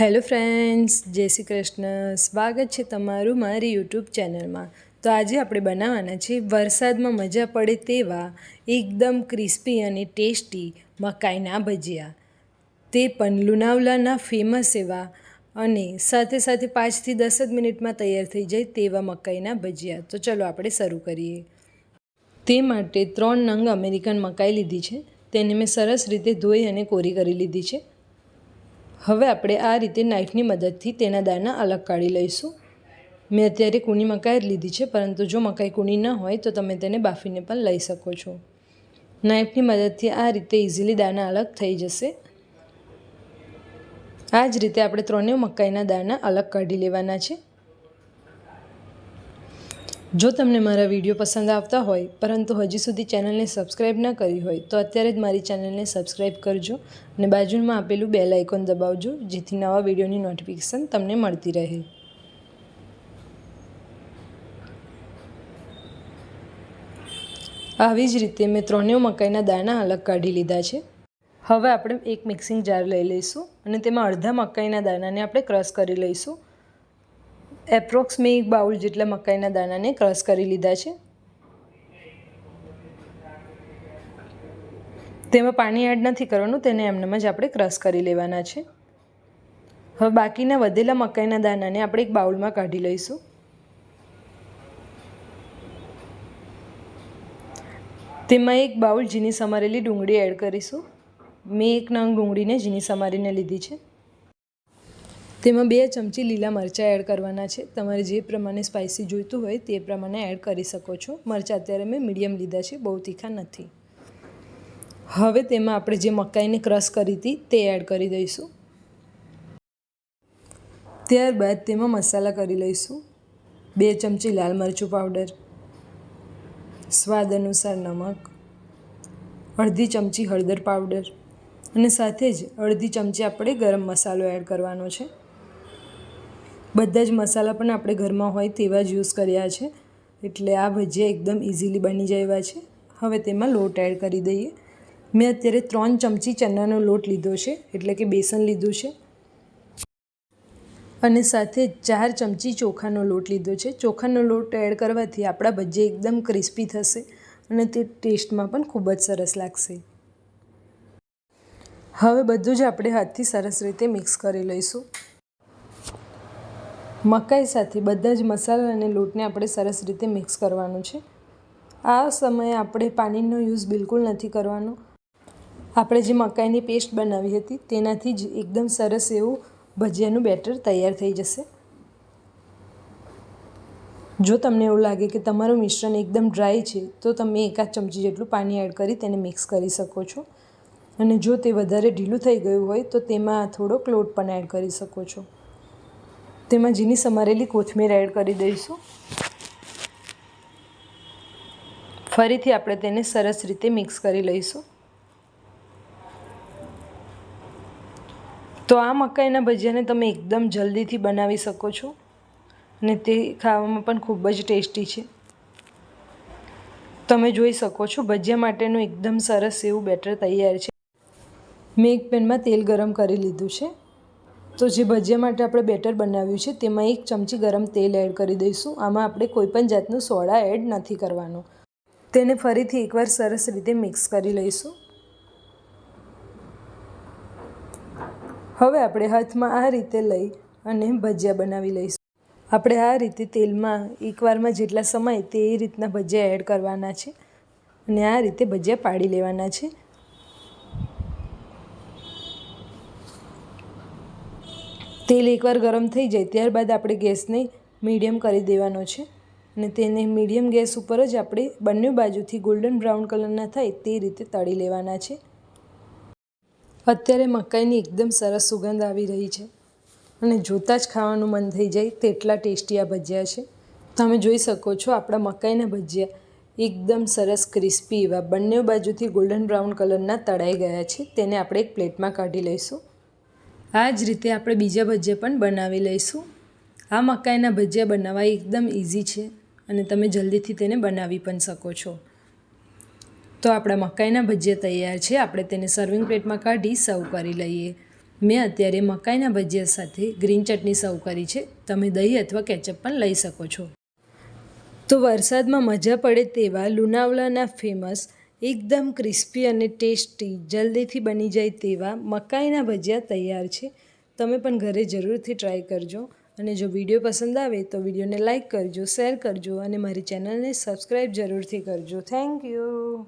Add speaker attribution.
Speaker 1: Hello friends, જય શ્રી કૃષ્ણ. સ્વાગત છે તમારું મારી યુટ્યુબ ચેનલમાં. તો આજે આપણે બનાવવાના છે વરસાદમાં મજા પડે તેવા એકદમ ક્રિસ્પી અને ટેસ્ટી મકાઈના ભજીયા. તે પણ લુણાવલાના ફેમસ એવા અને સાથે સાથે પાંચથી દસ જ મિનિટમાં તૈયાર થઈ જાય તેવા મકાઈના ભજીયા. તો ચલો આપણે શરૂ કરીએ. તે માટે ત્રણ નંગ અમેરિકન મકાઈ લીધી છે. તેને મેં સરસ રીતે ધોઈ અને કોરી કરી લીધી છે. હવે આપણે આ રીતે નાઈફની મદદથી તેના દાણા અલગ કાઢી લઈશું. મેં અત્યારે કૂણી મકાઈ જ લીધી છે, પરંતુ જો મકાઈ કૂણી ન હોય તો તમે તેને બાફીને પણ લઈ શકો છો. નાઈફની મદદથી આ રીતે ઇઝીલી દાણા અલગ થઈ જશે. આ જ રીતે આપણે ત્રણેય મકાઈના દાણા અલગ કાઢી લેવાના છે. જો તમને મારા વીડિયો પસંદ આવતા હોય, પરંતુ હજી સુધી ચેનલને સબસ્ક્રાઈબ ન કરી હોય, તો અત્યારે જ મારી ચેનલને સબસ્ક્રાઈબ કરજો અને બાજુમાં આપેલું બેલ આઇકોન દબાવજો, જેથી નવા વિડીયોની નોટિફિકેશન તમને મળતી રહે. આવી જ રીતે મેં ત્રણેય મકાઈના દાણા અલગ કાઢી લીધા છે. હવે આપણે એક મિક્સિંગ જાર લઈ લઈશું અને તેમાં અડધા મકાઈના દાણાને આપણે ક્રશ કરી લઈશું. એપ્રોક્સ મેં એક બાઉલ જેટલા મકાઈના દાણાને ક્રશ કરી લીધા છે. તેમાં પાણી એડ નથી કરવાનું, તેને એમનેમ જ આપણે ક્રશ કરી લેવાના છે. હવે બાકીના વધેલા મકાઈના દાણાને આપણે એક બાઉલમાં કાઢી લઈશું. તેમાં એક બાઉલ ઝીણી સમારેલી ડુંગળી એડ કરીશું. મેં એક નંગ ડુંગળીને ઝીણી સમારીને લીધી છે. તેમાં બે ચમચી લીલા મરચાં એડ કરવાના છે. તમારે જે પ્રમાણે સ્પાઇસી જોઈતું હોય તે પ્રમાણે એડ કરી શકો છો. મરચાં અત્યારે મેં મીડિયમ લીધા છે, બહુ તીખા નથી. હવે તેમાં આપણે જે મકાઈને ક્રશ કરી હતી તે એડ કરી દઈશું. ત્યારબાદ તેમાં મસાલા કરી લઈશું. બે ચમચી લાલ મરચું પાવડર સ્વાદ અનુસાર નમક. અડધી ચમચી હળદર પાવડર અને સાથે જ અડધી ચમચી આપણે ગરમ મસાલો એડ કરવાનો છે. બધા જ મસાલા પણ આપણે ઘરમાં હોય તેવા જ યુઝ કર્યા છે. એટલે આ ભજીયા એકદમ ઇઝીલી બની જાય એવા છે. હવે તેમાં લોટ એડ કરી દઈએ. મેં અત્યારે ત્રણ ચમચી ચણાનો લોટ લીધો છે, એટલે કે બેસન લીધું છે. અને સાથે ચાર ચમચી ચોખાનો લોટ લીધો છે. ચોખાનો લોટ એડ કરવાથી આપણા ભજીયા એકદમ ક્રિસ્પી થશે અને તે ટેસ્ટમાં પણ ખૂબ જ સરસ લાગશે. હવે બધું જ આપણે હાથથી સરસ રીતે મિક્સ કરી લઈશું. મકાઈ સાથે બધા જ મસાલા અને લોટને આપણે સરસ રીતે મિક્સ કરવાનું છે. આ સમયે આપણે પાણીનો યુઝ બિલકુલ નથી કરવાનો. આપણે જે મકાઈની પેસ્ટ બનાવી હતી તેનાથી જ એકદમ સરસ એવું ભજીયાનું બેટર તૈયાર થઈ જશે. જો તમને એવું લાગે કે તમારું મિશ્રણ એકદમ ડ્રાય છે, તો તમે એકાદ ચમચી જેટલું પાણી એડ કરી તેને મિક્સ કરી શકો છો. અને જો તે વધારે ઢીલું થઈ ગયું હોય, તો તેમાં થોડોક લોટ પણ એડ કરી શકો છો. તેમાં ઝીણી સમારેલી કોથમીર એડ કરી દઈશું. ફરીથી આપણે તેને સરસ રીતે મિક્સ કરી લઈશું. તો આ મકાઈના ભજીયાને તમે એકદમ જલ્દીથી બનાવી શકો છો અને તે ખાવામાં પણ ખૂબ જ ટેસ્ટી છે. તમે જોઈ શકો છો ભજીયા માટેનું એકદમ સરસ એવું બેટર તૈયાર છે. મેં એક પેનમાં તેલ ગરમ કરી લીધું છે. તો જે ભજીયા માટે આપણે બેટર બનાવ્યું છે, તેમાં એક ચમચી ગરમ તેલ એડ કરી દઈશું. આમાં આપણે કોઈપણ જાતનું સોડા એડ નથી કરવાનું. તેને ફરીથી એકવાર સરસ રીતે મિક્સ કરી લઈશું. હવે આપણે હાથમાં આ રીતે લઈ અને ભજીયા બનાવી લઈશું. આપણે આ રીતે તેલમાં એકવારમાં જેટલા સમય તે રીતના ભજીયા એડ કરવાના છે અને આ રીતે ભજીયા પાડી લેવાના છે. તેલ એકવાર ગરમ થઈ જાય, ત્યારબાદ આપણે ગેસને મીડિયમ કરી દેવાનો છે અને તેને મીડિયમ ગેસ ઉપર જ આપણે બંને બાજુથી ગોલ્ડન બ્રાઉન કલરના થાય તે રીતે તળી લેવાના છે. અત્યારે મકાઈની એકદમ સરસ સુગંધ આવી રહી છે અને જોતાં જ ખાવાનું મન થઈ જાય તેટલા ટેસ્ટી આ ભજીયા છે. તમે જોઈ શકો છો આપણા મકાઈના ભજીયા એકદમ સરસ ક્રિસ્પી એવા બંને બાજુથી ગોલ્ડન બ્રાઉન કલરના તળાઈ ગયા છે, તેને આપણે એક પ્લેટમાં કાઢી લઈશું. આ જ રીતે આપણે બીજા ભજીયા પણ બનાવી લઈશું. આ મકાઈના ભજીયા બનાવવા એકદમ ઇઝી છે અને તમે જલ્દીથી તેને બનાવી પણ શકો છો. તો આપણા મકાઈના ભજીયા તૈયાર છે. આપણે તેને સર્વિંગ પ્લેટમાં કાઢી સર્વ કરી લઈએ. મેં અત્યારે મકાઈના ભજીયા સાથે ગ્રીન ચટણી સર્વ કરી છે. તમે દહીં અથવા કેચઅપ પણ લઈ શકો છો. તો વરસાદમાં મજા પડે તેવા લુણાવલાના ફેમસ એકદમ ક્રિસ્પી અને ટેસ્ટી, જલ્દીથી બની જાય તેવા મકાઈના ભજીયા તૈયાર છે. તમે પણ ઘરે જરૂરથી ટ્રાય કરજો અને જો વીડિયો પસંદ આવે તો વિડીયોને લાઇક કરજો, શેર કરજો અને મારી ચેનલને સબસ્ક્રાઈબ જરૂરથી કરજો. Thank you.